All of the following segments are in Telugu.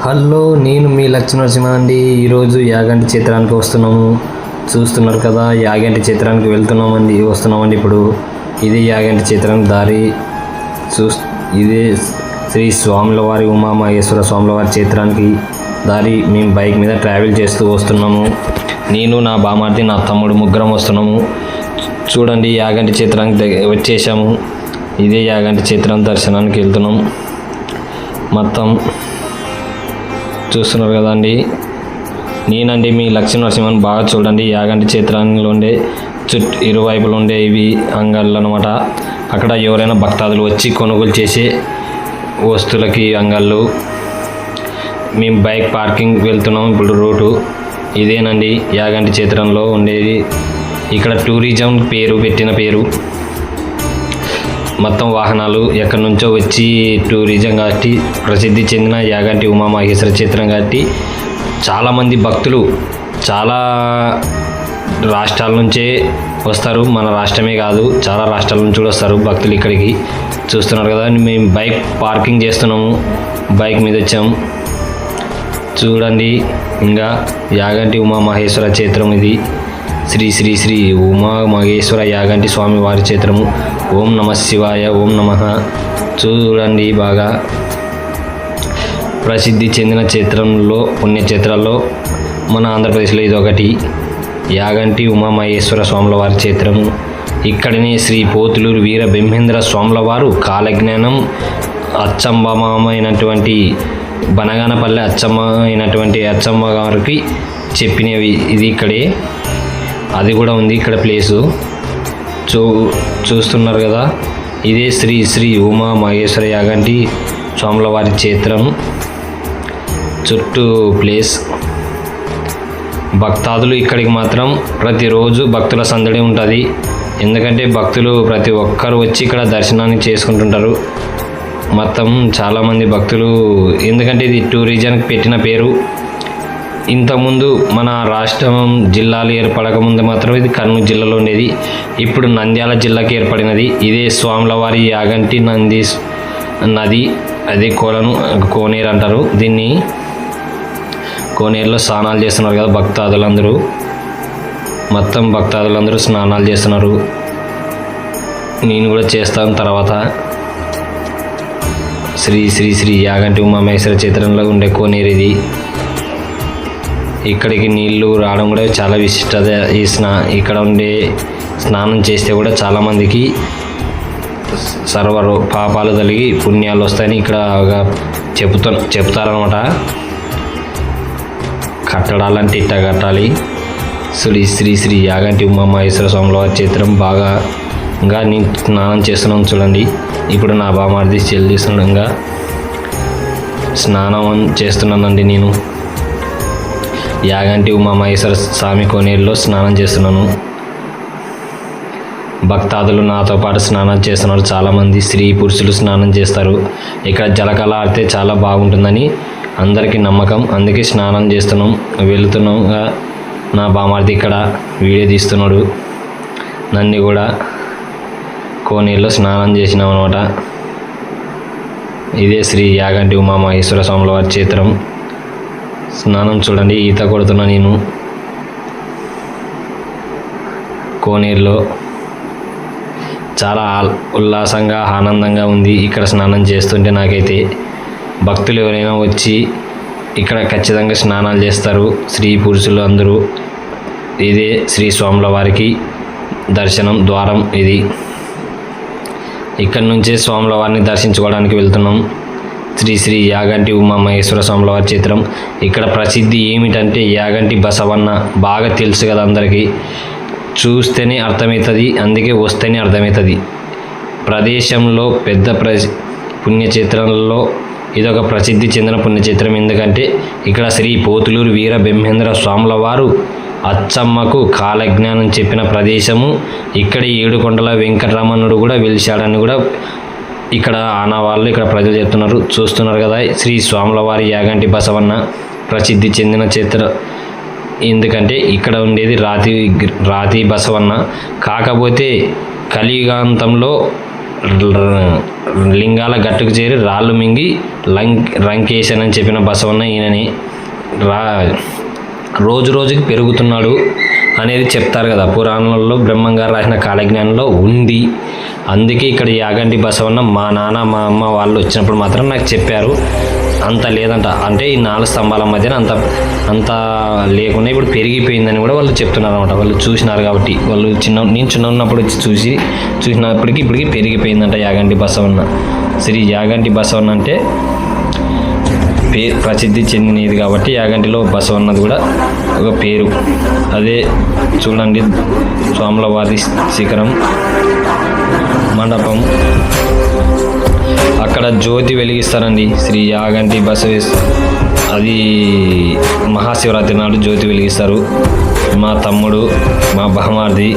హలో నేను మీ లక్ష్మణసింహ అండి. ఈరోజు యాగంటి చిత్రానికి వస్తున్నాము. చూస్తున్నారు కదా యాగంటి చిత్రానికి వెళ్తున్నామండి వస్తున్నామండి ఇప్పుడు. ఇది యాగంటి చిత్రానికి దారి. చూ ఇదే శ్రీ స్వాముల వారి ఉమా మహేశ్వర స్వాముల వారి చిత్రానికి దారి. మేము బైక్ మీద ట్రావెల్ చేస్తూ వస్తున్నాము. నేను నా బామార్ది నా తమ్ముడు ముగ్గురం వస్తున్నాము. చూడండి యాగంటి చిత్రానికి వచ్చేసాము. ఇదే యాగంటి చిత్రం దర్శనానికి వెళ్తున్నాం. మొత్తం చూస్తున్నారు కదండి. నేనండి మీ లక్ష్మీ నరసింహన్ బాగా చూడండి. యాగంటి చిత్రంలో ఉండే చుట్టూ ఇరువైపులు ఉండే ఇవి అంగళ్ళు అనమాట అక్కడ ఎవరైనా భక్తాదులు వచ్చి కొనుగోలు చేసే వస్తువులకి అంగళ్ళు. మేము బైక్ పార్కింగ్ వెళ్తున్నాం ఇప్పుడు రూటు. ఇదేనండి యాగంటి చిత్రంలో ఉండేది. ఇక్కడ టూరిజం పేరు పెట్టిన పేరు. మొత్తం వాహనాలు ఎక్కడి నుంచో వచ్చి టూరిజం కాబట్టి ప్రసిద్ధి చెందిన యాగంటి ఉమామహేశ్వర చిత్రం కాబట్టి చాలామంది భక్తులు చాలా రాష్ట్రాల నుంచే వస్తారు. మన రాష్ట్రమే కాదు చాలా రాష్ట్రాల నుంచి కూడా వస్తారు భక్తులు ఇక్కడికి. చూస్తున్నారు కదా మేము బైక్ పార్కింగ్ చేస్తున్నాము. బైక్ మీద వచ్చాము చూడండి ఇంకా యాగంటి ఉమామహేశ్వర క్షేత్రం ఇది. శ్రీ శ్రీ శ్రీ ఉమా మహేశ్వర యాగంటి స్వామి వారి క్షేత్రము ఓం నమ శివాయ ఓం నమ చూడండి బాగా. ప్రసిద్ధి చెందిన క్షేత్రంలో పుణ్యక్షేత్రాల్లో మన ఆంధ్రప్రదేశ్లో ఇది ఒకటి యాగంటి ఉమామహేశ్వర స్వాముల వారి క్షేత్రము ఇక్కడనే శ్రీ పోతులూరు వీర బ్రహ్మేంద్ర స్వాముల వారు కాలజ్ఞానం అచ్చంబమైనటువంటి బనగానపల్లె అచ్చమ్మ అయినటువంటి అచ్చమ్మ గారికి చెప్పినవి. ఇది ఇక్కడే. అది కూడా ఉంది ఇక్కడ ప్లేసు చూ చూస్తున్నారు కదా? ఇదే శ్రీ శ్రీ ఉమా మహేశ్వర యాగంటి స్వాముల వారి క్షేత్రం. చుట్టూ ప్లేస్ భక్తాదులు ఇక్కడికి మాత్రం ప్రతిరోజు భక్తుల సందడి ఉంటుంది. ఎందుకంటే భక్తులు ప్రతి ఒక్కరు వచ్చి ఇక్కడ దర్శనాన్ని చేసుకుంటుంటారు. మొత్తం చాలామంది భక్తులు ఎందుకంటే ఇది టూరిజంకి పెట్టిన పేరు. ఇంతకుముందు మన రాష్ట్రం జిల్లాలు ఏర్పడక ముందు మాత్రం ఇది కర్నూలు జిల్లాలో ఉండేది. ఇప్పుడు నంద్యాల జిల్లాకి ఏర్పడినది. ఇదే స్వాములవారి యాగంటి నంది నది అదే కోలను కోనేరు అంటారు. దీన్ని కోనేరులో స్నానాలు చేస్తున్నారు కదా భక్తాదులందరూ. మొత్తం భక్తాదులందరూ స్నానాలు చేస్తున్నారు. నేను కూడా చేస్తాను తర్వాత. శ్రీ శ్రీ శ్రీ యాగంటి ఉమామహేశ్వర చిత్రంలో ఉండే కోనేరు ఇది. ఇక్కడికి నీళ్ళు రావడం కూడా చాలా విశిష్టత ఈ స్నా ఇక్కడ ఉండే స్నానం చేస్తే కూడా చాలామందికి సర్వరు పాపాలు కలిగి పుణ్యాలు వస్తాయని ఇక్కడ చెబుతా చెప్తారనమాట కట్టడాలంటే ఇట్ట కట్టాలి. శ్రీ శ్రీ శ్రీ యాగంటి ఉమామహేశ్వర స్వామిలో చిత్రం బాగా ఇంకా నేను స్నానం చేస్తున్నాను చూడండి. ఇప్పుడు నా బామార్ది చెల్లిస్తుండగా స్నానం చేస్తున్నానండి నేను. యాగంటి ఉమామహేశ్వర స్వామి కోనేరులో స్నానం చేస్తున్నాను. భక్తాదులు నాతో పాటు స్నానం చేస్తున్నారు. చాలామంది స్త్రీ పురుషులు స్నానం చేస్తారు. ఇక్కడ జలకళ ఆడితే చాలా బాగుంటుందని అందరికీ నమ్మకం. అందుకే స్నానం చేస్తున్నాం. వెళుతున్నాం. నా బామార్ది ఇక్కడ వీడియో తీస్తున్నాడు. నన్ను కూడా కోనేరులో స్నానం చేసినాం అనమాట ఇదే శ్రీ యాగంటి ఉమామహేశ్వర స్వాముల వారి చిత్రం స్నానం చూడండి. ఈత కొడుతున్నా నేను. కోనేరులో చాలా ఉల్లాసంగా ఆనందంగా ఉంది. ఇక్కడ స్నానం చేస్తుంటే నాకైతే భక్తులు ఎవరైనా వచ్చి ఇక్కడ ఖచ్చితంగా స్నానాలు చేస్తారు. స్త్రీ పురుషులు అందరూ. ఇదే శ్రీ స్వాముల వారికి దర్శనం ద్వారం ఇది. ఇక్కడి నుంచే స్వాముల వారిని దర్శించుకోవడానికి వెళ్తున్నాం. శ్రీ శ్రీ యాగంటి ఉమామహేశ్వర స్వాముల వారి చిత్రం ఇక్కడ ప్రసిద్ధి ఏమిటంటే యాగంటి బసవన్న బాగా తెలుసు కదా అందరికీ. చూస్తేనే అర్థమవుతుంది అందుకే వస్తేనే అర్థమవుతుంది. ప్రదేశంలో పెద్ద ప్ర పుణ్యక్షేత్రంలో ఇదొక ప్రసిద్ధి చెందిన పుణ్యక్షేత్రం. ఎందుకంటే ఇక్కడ శ్రీ పోతులూరు వీర బ్రహ్మేంద్ర స్వాముల వారు అచ్చమ్మకు కాలజ్ఞానం చెప్పిన ప్రదేశము. ఇక్కడ ఏడుకొండల వెంకటరమణుడు కూడా వెలిశాడని కూడా ఇక్కడ ఆనవాళ్ళు ఇక్కడ ప్రజలు చెప్తున్నారు. చూస్తున్నారు కదా శ్రీ స్వాముల వారి యాగంటి బసవన్న ప్రసిద్ధి చెందిన చిత్ర ఎందుకంటే ఇక్కడ ఉండేది రాతి రాతి బసవన్న. కాకపోతే కలియుగాంతంలో లింగాల గట్టుకు చేరి రాళ్ళు మింగి లంక్ అని చెప్పిన బసవన్న ఈయనని రా రోజు రోజుకి పెరుగుతున్నాడు. అనేది చెప్తారు కదా. పురాణాలలో బ్రహ్మంగారు రాసిన కాలజ్ఞానంలో ఉంది. అందుకే ఇక్కడ యాగంటి బసవన్న మా నాన్న మా అమ్మ వాళ్ళు వచ్చినప్పుడు మాత్రం నాకు చెప్పారు. అంత లేదంట. అంటే ఈ నాలుగు స్తంభాల మధ్యన అంత అంత లేకుండా ఇప్పుడు పెరిగిపోయిందని కూడా వాళ్ళు చెప్తున్నారు అనమాట వాళ్ళు చూసినారు కాబట్టి. వాళ్ళు చిన్న నేను చిన్న ఉన్నప్పుడు వచ్చి చూసి చూసినప్పటికీ ఇప్పటికి పెరిగిపోయిందంట యాగంటి బసవన్న. శ్రీ యాగంటి బసవన్న అంటే పే ప్రసిద్ధి చెందినది కాబట్టి యాగంటిలో బసవన్నది కూడా ఒక పేరు. అదే చూడండి స్వాములవారి శిఖరం మండపం. అక్కడ జ్యోతి వెలిగిస్తారండి. శ్రీ యాగంటి బసవే అది మహాశివరాత్రి నాడు జ్యోతి వెలిగిస్తారు. మా తమ్ముడు మా బహమార్ది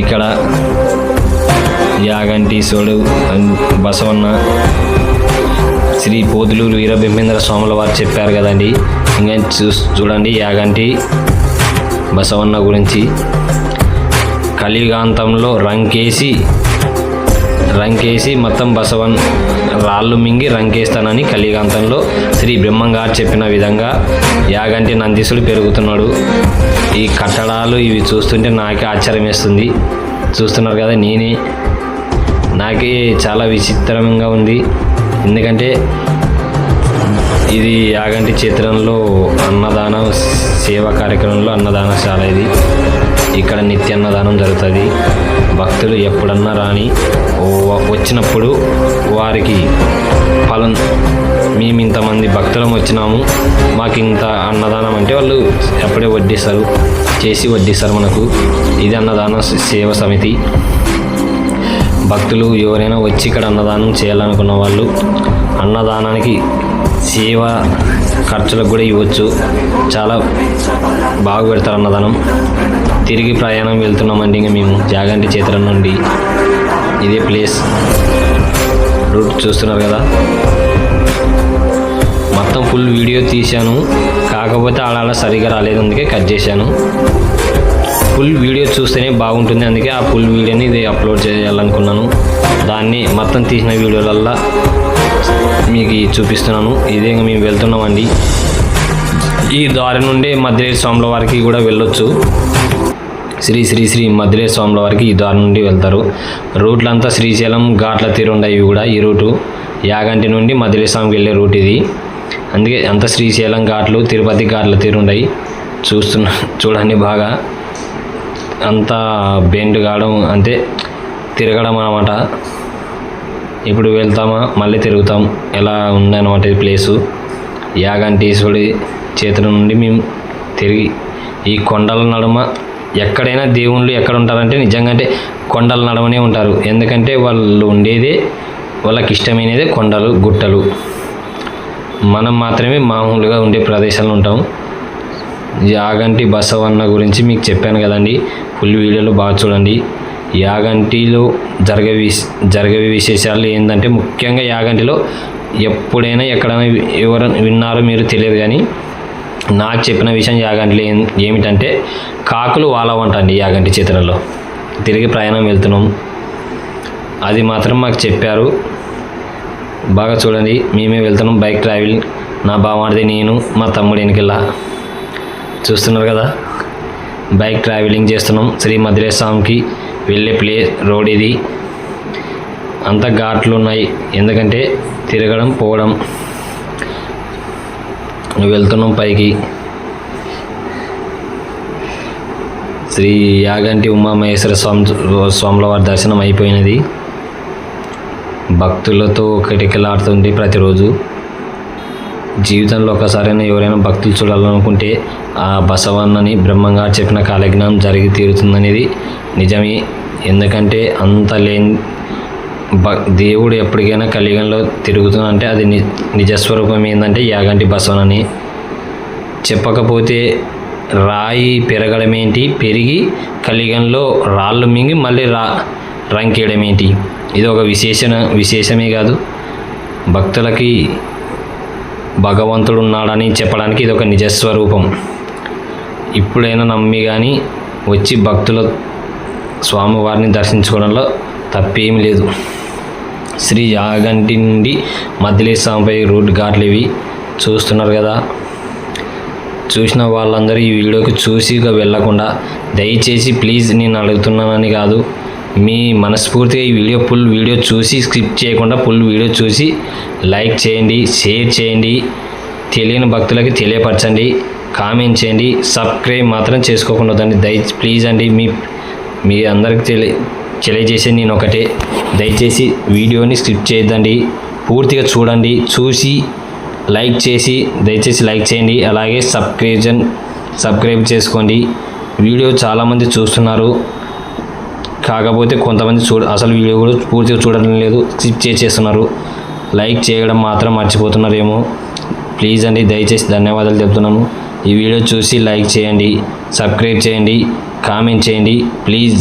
ఇక్కడ యాగంటీశ్వరుడు బసవన్న శ్రీ పోతులూరు వీరబింబేంద్ర స్వాముల వారు చెప్పారు కదండి. ఇంకా చూ చూడండి యాగంటి బసవన్న గురించి. కలియుగాంతంలో రంకేసి రంకేసి మొత్తం బసవన్ రాళ్ళు మింగి రంకేస్తానని కలియుగాంతంలో శ్రీ బ్రహ్మంగారు చెప్పిన విధంగా యాగంటి నందీసుడు పెరుగుతున్నాడు. ఈ కట్టడాలు ఇవి చూస్తుంటే నాకే ఆశ్చర్యం వేస్తుంది చూస్తున్నారు కదా నేనే. నాకే చాలా విచిత్రంగా ఉంది. ఎందుకంటే ఇది యాగంటి చిత్రంలో అన్నదాన సేవా కార్యక్రమంలో అన్నదానశాల ఇది. ఇక్కడ నిత్య అన్నదానం జరుగుతుంది. భక్తులు ఎప్పుడన్నా రాని వచ్చినప్పుడు వారికి ఫలం మేము ఇంతమంది భక్తులం వచ్చినాము. మాకు ఇంత అన్నదానం అంటే వాళ్ళు ఎప్పుడే వడ్డిస్తారు. చేసి వడ్డిస్తారు మనకు. ఇది అన్నదాన సేవ సమితి. భక్తులు ఎవరైనా వచ్చి ఇక్కడ అన్నదానం చేయాలనుకున్న వాళ్ళు అన్నదానానికి సేవ ఖర్చులకు కూడా ఇవ్వచ్చు. చాలా బాగా పెడతారు అన్నదానం. తిరిగి ప్రయాణం వెళ్తున్నామండి ఇంకా మేము. జాగంటి చేతుల నుండి ఇదే ప్లేస్. రూట్ చూస్తున్నారు కదా. మొత్తం ఫుల్ వీడియో తీశాను. కాకపోతే ఆడ సరిగా రాలేదు అందుకే కట్ చేశాను. ఫుల్ వీడియో చూస్తేనే బాగుంటుంది. అందుకే ఆ ఫుల్ వీడియోని ఇది అప్లోడ్ చేయాలనుకున్నాను. దాన్ని మొత్తం తీసిన వీడియోలల్లా మీకు చూపిస్తున్నాను. ఇదే మేము వెళ్తున్నామండి. ఈ దారి నుండి మద్రేశ్వర స్వాముల వారికి కూడా వెళ్ళొచ్చు. శ్రీ శ్రీ శ్రీ మద్రేశ్వర స్వాముల వారికి ఈ దారి నుండి వెళ్తారు. రూట్లంతా శ్రీశైలం ఘాట్ల తీరుండయి ఇవి కూడా ఈ రూటు. యాగంటి నుండి మద్రేశ్వర స్వామికి వెళ్ళే రూట్ ఇది. అందుకే అంత శ్రీశైలం ఘాట్లు తిరుపతి ఘాట్ల తీరుండయి. చూస్తున్నా చూడండి బాగా. అంతా బెండ్ కావడం అంటే తిరగడం అనమాట ఇప్పుడు వెళ్తామా మళ్ళీ తిరుగుతాం. ఎలా ఉందన్నమాట ఈ ప్లేసు. యాగంటీశ్వరుడి చేతుల నుండి మేము తిరిగి ఈ కొండల నడుమ ఎక్కడైనా దేవుళ్ళు ఎక్కడ ఉంటారంటే నిజంగా అంటే కొండల నడమనే ఉంటారు. ఎందుకంటే వాళ్ళు ఉండేదే వాళ్ళకి ఇష్టమైనదే కొండలు గుట్టలు. మనం మాత్రమే మామూలుగా ఉండే ప్రదేశాల్లో ఉంటాం. యాగంటి బసవన్న గురించి మీకు చెప్పాను కదండి. ఫుల్ వీడియోలో బాగా చూడండి. యాగంటిలో జరగవి విశ్ జరిగే విశేషాలు ఏంటంటే ముఖ్యంగా యాగంటిలో ఎప్పుడైనా ఎక్కడైనా ఎవరు విన్నారో మీరు తెలియదు కానీ నాకు చెప్పిన విషయం యాగంటిలో ఏం ఏమిటంటే కాకులు వాలవంటండి యాగంటి చిత్రంలో తిరిగి ప్రయాణం వెళ్తున్నాం. అది మాత్రం మాకు చెప్పారు. బాగా చూడండి. మేమే వెళ్తున్నాం బైక్ ట్రావెల్. నా బావాడిది నేను మా తమ్ముడు వెనకెళ్ళా చూస్తున్నారు కదా? బైక్ ట్రావెలింగ్ చేస్తున్నాం. శ్రీ మద్రేశ్వర స్వామికి వెళ్ళే ప్లే రోడ్ ఇది. అంత ఘాట్లు ఉన్నాయి. ఎందుకంటే తిరగడం పోవడం. వెళ్తున్నాం పైకి. శ్రీ యాగంటి ఉమామహేశ్వర స్వామి స్వాముల వారి దర్శనం అయిపోయినది. భక్తులతో కిటకిలాడుతుంది ప్రతిరోజు జీవితంలో ఒకసారైనా ఎవరైనా భక్తులు చూడాలనుకుంటే ఆ బసవన్నని బ్రహ్మంగా చెప్పిన కాలజ్ఞానం జరిగి తీరుతుందనేది నిజమే. ఎందుకంటే అంత లేని బ దేవుడు ఎప్పటికైనా కలియుగంలో తిరుగుతుందంటే అది ని నిజస్వరూపం ఏంటంటే యాగంటి బసవనని చెప్పకపోతే రాయి పెరగడం ఏంటి పెరిగి కలియుగంలో రాళ్ళు మింగి మళ్ళీ రా రంకేయడం ఏంటి ఇది ఒక విశేషణ విశేషమే కాదు. భక్తులకి భగవంతుడు ఉన్నాడని చెప్పడానికి ఇది ఒక నిజస్వరూపం. ఇప్పుడైనా నమ్మి కానీ వచ్చి భక్తుల స్వామివారిని దర్శించుకోవడంలో తప్పేమీ లేదు. శ్రీ యాగంటి నుండి మధ్యలేశ్వరంపై రూట్ ఘాట్లు ఇవి చూస్తున్నారు కదా. చూసిన వాళ్ళందరూ ఈ వీడియోకి చూసి ఇక వెళ్ళకుండా దయచేసి ప్లీజ్ నేను అడుగుతున్నానని కాదు మీ మనస్ఫూర్తిగా ఈ వీడియో ఫుల్ వీడియో చూసి స్కిప్ చేయకుండా ఫుల్ వీడియో చూసి లైక్ చేయండి షేర్ చేయండి తెలియని భక్తులకి తెలియపరచండి కామెంట్ చేయండి సబ్స్క్రైబ్ మాత్రం చేసుకోకుండా వద్దండి. దయ ప్లీజ్ అండి మీ మీ అందరికి తెలి తెలియజేసే నేను ఒకటే. దయచేసి వీడియోని స్కిప్ చేయొద్దండి. పూర్తిగా చూడండి చూసి లైక్ చేసి దయచేసి లైక్ చేయండి. అలాగే సబ్స్క్రిప్షన్ సబ్స్క్రైబ్ చేసుకోండి. వీడియో చాలామంది చూస్తున్నారు. కాకపోతే కొంతమంది చూడ అసలు వీడియో కూడా పూర్తిగా చూడడం లేదు స్కిప్ చేసేస్తున్నారు లైక్ చేయడం మాత్రం మర్చిపోతున్నారేమో. ప్లీజ్ అండి దయచేసి ధన్యవాదాలు చెప్తున్నాను. ఈ వీడియో చూసి లైక్ చేయండి సబ్స్క్రైబ్ చేయండి కామెంట్ చేయండి. ప్లీజ్